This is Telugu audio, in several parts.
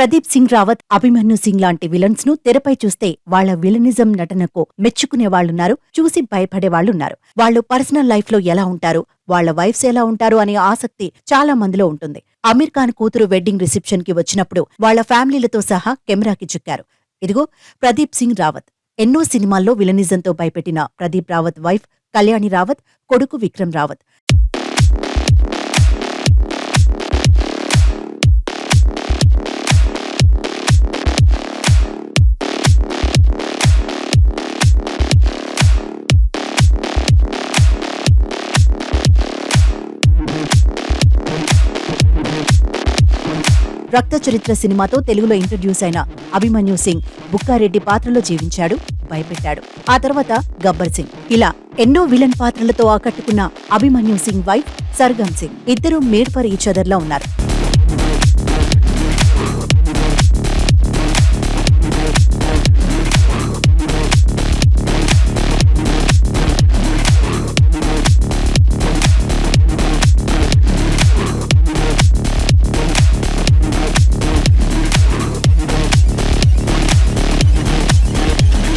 ప్రదీప్ సింగ్ రావత్ అభిమన్యు సింగ్ లాంటి విలన్స్ను తెరపై చూస్తే వాళ్ళ విలనిజం నటనకు మెచ్చుకునే వాళ్ళున్నారు చూసి భయపడే వాళ్ళున్నారు వాళ్ళు పర్సనల్ లైఫ్లో ఎలా ఉంటారు వాళ్ళ వైఫ్స్ ఎలా ఉంటారు అనే ఆసక్తి చాలా మందిలో ఉంటుంది. అమీర్ ఖాన్ కూతురు వెడ్డింగ్ రిసెప్షన్కి వచ్చినప్పుడు వాళ్ళ ఫ్యామిలీలతో సహా కెమెరాకి చిక్కారు. ఇదిగో ప్రదీప్ సింగ్ రావత్. ఎన్నో సినిమాల్లో విలనిజంతో భయపెట్టిన ప్రదీప్ రావత్ వైఫ్ కళ్యాణి రావత్ కొడుకు విక్రమ్ రావత్. రక్త చరిత్ర సినిమాతో తెలుగులో ఇంట్రడ్యూస్ అయిన అభిమన్యు సింగ్ బుక్కారెడ్డి పాత్రలో జీవించాడు భయపెట్టాడు. ఆ తర్వాత గబ్బర్ సింగ్. ఇలా ఎన్నో విలన్ పాత్రలతో ఆకట్టుకున్న అభిమన్యు సింగ్ వైఫ్ సర్గమ్ సింగ్. ఇద్దరూ మేడ్ ఫర్ ఈచ్ అదర్ ఉన్నారు.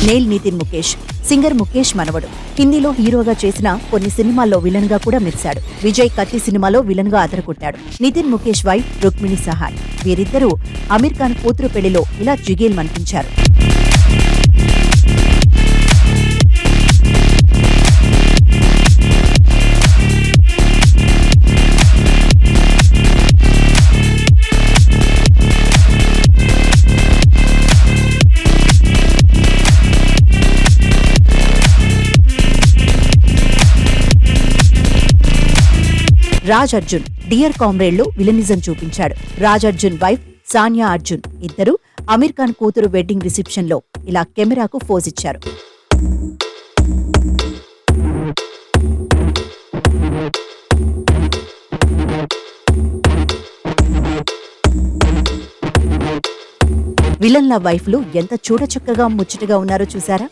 నేల్ నితిన్ ముఖేష్. సింగర్ ముఖేష్ మనవడు. హిందీలో హీరోగా చేసిన కొన్ని సినిమాల్లో విలన్గా కూడా మెరిశాడు. విజయ్ కత్తి సినిమాలో విలన్గా అదరగొట్టాడు. నితిన్ ముఖేష్ వైఫ్ రుక్మిణి సహాయ్. వీరిద్దరూ అమీర్ ఖాన్ కూతురు పెళ్ళిలో ఇలా జిగేల్ మనిపించారు రాజ్ అర్జున్ డియర్ కామ్రేడ్లో విలనిజం చూపించాడు. రాజ్ అర్జున్ వైఫ్ సానియా అర్జున్ ఇద్దరు అమీర్ ఖాన్ కూతురు వెడ్డింగ్ రిసెప్షన్లో ఇలా కెమెరాకు ఫోజ్ ఇచ్చారు. విలన్ల వైఫ్లు ఎంత చూడచక్కగా ముచ్చటగా ఉన్నారో చూసారా